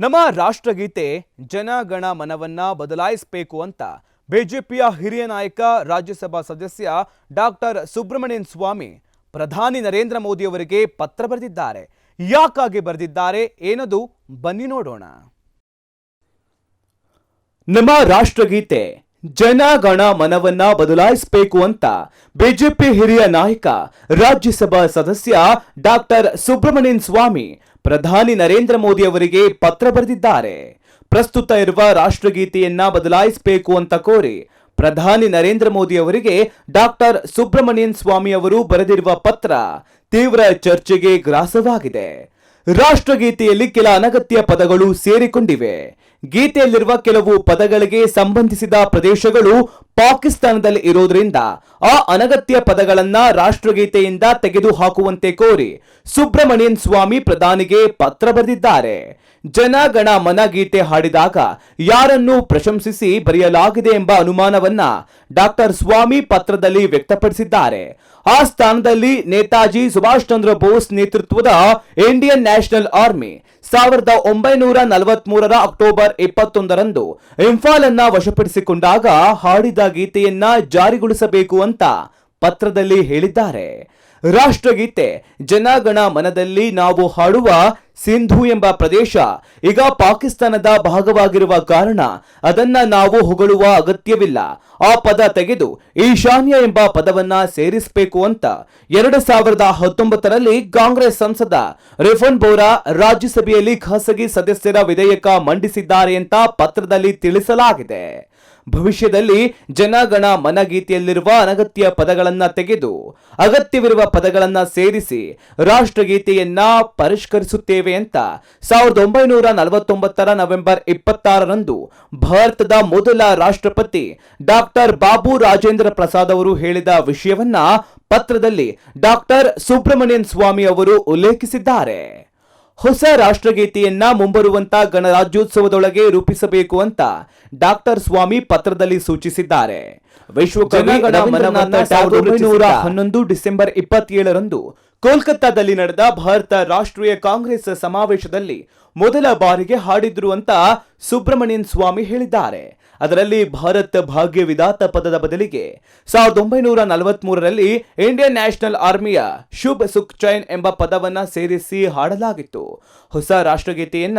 ನಮ್ಮ ರಾಷ್ಟ್ರಗೀತೆ ಜನಗಣ ಮನವನ್ನ ಬದಲಾಯಿಸಬೇಕು ಅಂತ ಬಿಜೆಪಿಯ ಹಿರಿಯ ನಾಯಕ, ರಾಜ್ಯಸಭಾ ಸದಸ್ಯ ಡಾಕ್ಟರ್ ಸುಬ್ರಹ್ಮಣ್ಯನ್ ಸ್ವಾಮಿ, ಪ್ರಧಾನಿ ನರೇಂದ್ರ ಮೋದಿ ಅವರಿಗೆ ಪತ್ರ ಬರೆದಿದ್ದಾರೆ. ಯಾಕಾಗಿ ಬರೆದಿದ್ದಾರೆ ಏನದು ಬನ್ನಿ ನೋಡೋಣ. ನಮ್ಮ ರಾಷ್ಟ್ರಗೀತೆ ಜನಗಣ ಮನವನ್ನ ಬದಲಾಯಿಸಬೇಕು ಅಂತ ಬಿಜೆಪಿ ಹಿರಿಯ ನಾಯಕ, ರಾಜ್ಯಸಭಾ ಸದಸ್ಯ ಡಾಕ್ಟರ್ ಸುಬ್ರಹ್ಮಣ್ಯನ್ ಸ್ವಾಮಿ ಪ್ರಧಾನಿ ನರೇಂದ್ರ ಮೋದಿ ಅವರಿಗೆ ಪತ್ರ ಬರೆದಿದ್ದಾರೆ. ಪ್ರಸ್ತುತ ಇರುವ ರಾಷ್ಟ್ರಗೀತೆಯನ್ನ ಬದಲಾಯಿಸಬೇಕು ಅಂತ ಕೋರಿ ಪ್ರಧಾನಿ ನರೇಂದ್ರ ಮೋದಿ ಅವರಿಗೆ ಡಾಕ್ಟರ್ ಸುಬ್ರಹ್ಮಣ್ಯನ್ ಸ್ವಾಮಿ ಅವರು ಬರೆದಿರುವ ಪತ್ರ ತೀವ್ರ ಚರ್ಚೆಗೆ ಗ್ರಾಸವಾಗಿದೆ. ರಾಷ್ಟ್ರಗೀತೆಯಲ್ಲಿ ಕೆಲ ಅನಗತ್ಯ ಪದಗಳು ಸೇರಿಕೊಂಡಿವೆ. ಗೀತೆಯಲ್ಲಿರುವ ಕೆಲವು ಪದಗಳಿಗೆ ಸಂಬಂಧಿಸಿದ ಪ್ರದೇಶಗಳು ಪಾಕಿಸ್ತಾನದಲ್ಲಿ ಇರೋದ್ರಿಂದ ಆ ಅನಗತ್ಯ ಪದಗಳನ್ನ ರಾಷ್ಟ್ರಗೀತೆಯಿಂದ ತೆಗೆದು ಹಾಕುವಂತೆ ಕೋರಿ ಸುಬ್ರಹ್ಮಣ್ಯನ್ ಸ್ವಾಮಿ ಪ್ರಧಾನಿಗೆ ಪತ್ರ ಬರೆದಿದ್ದಾರೆ. ಜನಗಣ ಮನ ಗೀತೆ ಹಾಡಿದಾಗ ಯಾರನ್ನು ಪ್ರಶಂಸಿಸಿ ಬರೆಯಲಾಗಿದೆ ಎಂಬ ಅನುಮಾನವನ್ನ ಡಾಕ್ಟರ್ ಸ್ವಾಮಿ ಪತ್ರದಲ್ಲಿ ವ್ಯಕ್ತಪಡಿಸಿದ್ದಾರೆ. ಆ ಸ್ಥಾನದಲ್ಲಿ ನೇತಾಜಿ ಸುಭಾಷ್ ಚಂದ್ರ ಬೋಸ್ ನೇತೃತ್ವದ ಇಂಡಿಯನ್ ನ್ಯಾಷನಲ್ ಆರ್ಮಿ ಸಾವಿರದ ಒಂಬೈನೂರ ನಲವತ್ಮೂರರ ಅಕ್ಟೋಬರ್ ಇಪ್ಪತ್ತೊಂದರಂದು ಇಂಫಾಲ್ ಅನ್ನ ವಶಪಡಿಸಿಕೊಂಡಾಗ ಹಾಡಿದ ಗೀತೆಯನ್ನ ಜಾರಿಗೊಳಿಸಬೇಕು ಅಂತ ಪತ್ರದಲ್ಲಿ ಹೇಳಿದ್ದಾರೆ. ರಾಷ್ಟ್ರಗೀತೆ. ಜನಗಣ ಮನದಲ್ಲಿ ನಾವು ಹಾಡುವ ಸಿಂಧು ಎಂಬ ಪ್ರದೇಶ ಈಗ ಪಾಕಿಸ್ತಾನದ ಭಾಗವಾಗಿರುವ ಕಾರಣ ಅದನ್ನ ನಾವು ಹೊಗಳುವ ಅಗತ್ಯವಿಲ್ಲ. ಆ ಪದ ತೆಗೆದು ಈಶಾನ್ಯ ಎಂಬ ಪದವನ್ನ ಸೇರಿಸಬೇಕು ಅಂತ ಎರಡು ಸಾವಿರದ ಹತ್ತೊಂಬತ್ತರಲ್ಲಿ ಕಾಂಗ್ರೆಸ್ ಸಂಸದ ರಿಫನ್ ಬೋರಾ ರಾಜ್ಯಸಭೆಯಲ್ಲಿ ಖಾಸಗಿ ಸದಸ್ಯರ ವಿಧೇಯಕ ಮಂಡಿಸಿದ್ದಾರೆ ಅಂತ ಪತ್ರದಲ್ಲಿ ತಿಳಿಸಲಾಗಿದೆ. ಭವಿಷ್ಯದಲ್ಲಿ ಜನಗಣ ಮನಗೀತೆಯಲ್ಲಿರುವ ಅನಗತ್ಯ ಪದಗಳನ್ನ ತೆಗೆದು, ಅಗತ್ಯವಿರುವ ಪದಗಳನ್ನ ಸೇರಿಸಿ ರಾಷ್ಟ್ರಗೀತೆಯನ್ನ ಪರಿಷ್ಕರಿಸುತ್ತೇವೆ ಅಂತ ಸಾವಿರದ ಒಂಬೈನೂರ ನಲವತ್ತೊಂಬತ್ತರ ನವೆಂಬರ್ ಇಪ್ಪತ್ತಾರರಂದು ಭಾರತದ ಮೊದಲ ರಾಷ್ಟ್ರಪತಿ ಡಾಕ್ಟರ್ ಬಾಬು ರಾಜೇಂದ್ರ ಪ್ರಸಾದ್ ಅವರು ಹೇಳಿದ ವಿಷಯವನ್ನ ಪತ್ರದಲ್ಲಿ ಡಾಕ್ಟರ್ ಸುಬ್ರಹ್ಮಣ್ಯನ್ ಸ್ವಾಮಿ ಅವರು ಉಲ್ಲೇಖಿಸಿದ್ದಾರೆ. ಹೊಸ ರಾಷ್ಟ್ರಗೀತೆಯನ್ನ ಮುಂಬರುವಂತ ಗಣರಾಜ್ಯೋತ್ಸವದೊಳಗೆ ರೂಪಿಸಬೇಕು ಅಂತ ಡಾಕ್ಟರ್ ಸ್ವಾಮಿ ಪತ್ರದಲ್ಲಿ ಸೂಚಿಸಿದ್ದಾರೆ. ಹನ್ನೊಂದು ಡಿಸೆಂಬರ್ ಇಪ್ಪತ್ತೇಳರಂದು ಕೋಲ್ಕತ್ತಾದಲ್ಲಿ ನಡೆದ ಭಾರತ ರಾಷ್ಟ್ರೀಯ ಕಾಂಗ್ರೆಸ್ ಸಮಾವೇಶದಲ್ಲಿ ಮೊದಲ ಬಾರಿಗೆ ಹಾಡಿದ್ರು ಅಂತ ಸುಬ್ರಹ್ಮಣ್ಯನ್ ಸ್ವಾಮಿ ಹೇಳಿದ್ದಾರೆ. ಅದರಲ್ಲಿ ಭಾರತ್ ಭಾಗ್ಯ ವಿಧಾತ ಪದದ ಬದಲಿಗೆ ಸಾವಿರದ ಒಂಬೈನೂರ ನಲವತ್ಮೂರರಲ್ಲಿ ಇಂಡಿಯನ್ ನ್ಯಾಷನಲ್ ಆರ್ಮಿಯ ಶುಭ್ ಸುಖ್ ಚೈನ್ ಎಂಬ ಪದವನ್ನ ಸೇರಿಸಿ ಹಾಡಲಾಗಿತ್ತು. ಹೊಸ ರಾಷ್ಟ್ರಗೀತೆಯನ್ನ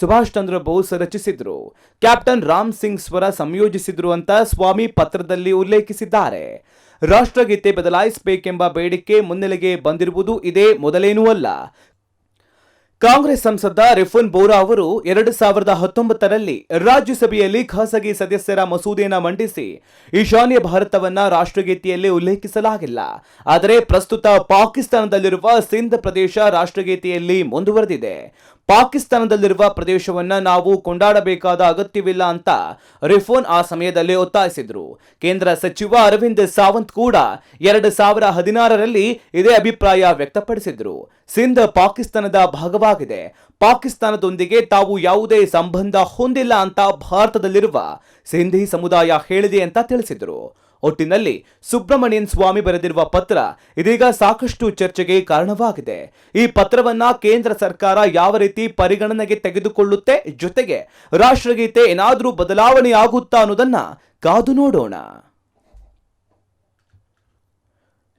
ಸುಭಾಷ್ ಚಂದ್ರ ಬೋಸ್ ರಚಿಸಿದ್ರು. ಕ್ಯಾಪ್ಟನ್ ರಾಮ್ ಸಿಂಗ್ ಸ್ವರ ಸಂಯೋಜಿಸಿದ್ರು ಅಂತ ಸ್ವಾಮಿ ಪತ್ರದಲ್ಲಿ ಉಲ್ಲೇಖಿಸಿದ್ದಾರೆ. ರಾಷ್ಟ್ರಗೀತೆ ಬದಲಾಯಿಸಬೇಕೆಂಬ ಬೇಡಿಕೆ ಮುನ್ನೆಲೆಗೆ ಬಂದಿರುವುದು ಇದೇ ಮೊದಲೇನೂ ಅಲ್ಲ. ಕಾಂಗ್ರೆಸ್ ಸಂಸದ ರಿಫುನ್ ಬೋರಾ ಅವರು ಎರಡು ಸಾವಿರದ ಹತ್ತೊಂಬತ್ತರಲ್ಲಿ ರಾಜ್ಯಸಭೆಯಲ್ಲಿ ಖಾಸಗಿ ಸದಸ್ಯರ ಮಸೂದೆಯನ್ನು ಮಂಡಿಸಿ ಈಶಾನ್ಯ ಭಾರತವನ್ನ ರಾಷ್ಟ್ರಗೀತೆಯಲ್ಲಿ ಉಲ್ಲೇಖಿಸಲಾಗಿಲ್ಲ. ಆದರೆ ಪ್ರಸ್ತುತ ಪಾಕಿಸ್ತಾನದಲ್ಲಿರುವ ಸಿಂಧ್ ಪ್ರದೇಶ ರಾಷ್ಟ್ರಗೀತೆಯಲ್ಲಿ ಮುಂದುವರೆದಿದೆ. ಪಾಕಿಸ್ತಾನದಲ್ಲಿರುವ ಪ್ರದೇಶವನ್ನ ನಾವು ಕೊಂಡಾಡಬೇಕಾದ ಅಗತ್ಯವಿಲ್ಲ ಅಂತ ರಿಫೋನ್ ಆ ಸಮಯದಲ್ಲಿ ಒತ್ತಾಯಿಸಿದ್ರು. ಕೇಂದ್ರ ಸಚಿವ ಅರವಿಂದ್ ಸಾವಂತ್ ಕೂಡ ಎರಡು ಸಾವಿರ ಹದಿನಾರರಲ್ಲಿ ಇದೇ ಅಭಿಪ್ರಾಯ ವ್ಯಕ್ತಪಡಿಸಿದ್ರು. ಸಿಂಧ್ ಪಾಕಿಸ್ತಾನದ ಭಾಗವಾಗಿದೆ. ಪಾಕಿಸ್ತಾನದೊಂದಿಗೆ ತಾವು ಯಾವುದೇ ಸಂಬಂಧ ಹೊಂದಿಲ್ಲ ಅಂತ ಭಾರತದಲ್ಲಿರುವ ಸಿಂಧಿ ಸಮುದಾಯ ಹೇಳಿದೆ ಅಂತ ತಿಳಿಸಿದರು. ಒಟ್ಟಿನಲ್ಲಿ ಸುಬ್ರಹ್ಮಣ್ಯನ್ ಸ್ವಾಮಿ ಬರೆದಿರುವ ಪತ್ರ ಇದೀಗ ಸಾಕಷ್ಟು ಚರ್ಚೆಗೆ ಕಾರಣವಾಗಿದೆ. ಈ ಪತ್ರವನ್ನ ಕೇಂದ್ರ ಸರ್ಕಾರ ಯಾವ ರೀತಿ ಪರಿಗಣನೆಗೆ ತೆಗೆದುಕೊಳ್ಳುತ್ತೆ, ಜೊತೆಗೆ ರಾಷ್ಟ್ರಗೀತೆ ಏನಾದರೂ ಬದಲಾವಣೆ ಆಗುತ್ತಾ ಅನ್ನೋದನ್ನ ಕಾದು ನೋಡೋಣ.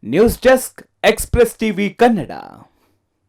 News desk express TV Kannada.